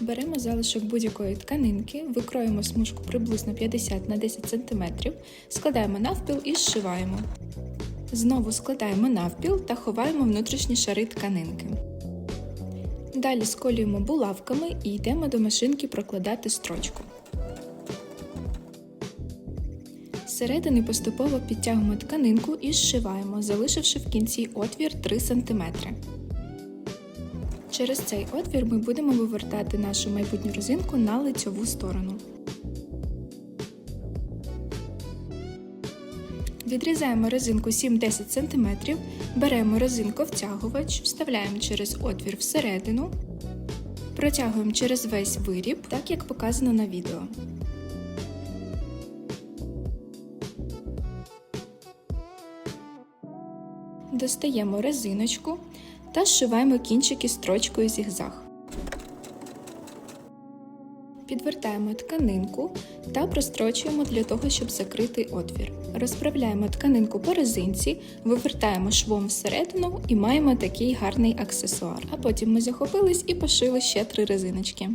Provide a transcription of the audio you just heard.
Беремо залишок будь-якої тканинки, викроємо смужку приблизно 50 на 10 см, складаємо навпіл і зшиваємо. Знову складаємо навпіл та ховаємо внутрішні шари тканинки. Далі сколюємо булавками і йдемо до машинки прокладати строчку. Зсередини поступово підтягуємо тканинку і зшиваємо, залишивши в кінці отвір 3 см. Через цей отвір ми будемо вивертати нашу майбутню розинку на лицьову сторону. Відрізаємо резинку 7-10 см, беремо резинку втягувач, вставляємо через отвір всередину, протягуємо через весь виріб, так як показано на відео. Достаємо резиночку та зшиваємо кінчики строчкою зігзаг. Підвертаємо тканинку та прострочуємо для того, щоб закрити отвір. Розправляємо тканинку по резинці, вивертаємо швом всередину і маємо такий гарний аксесуар. А потім ми захопились і пошили ще три резиночки.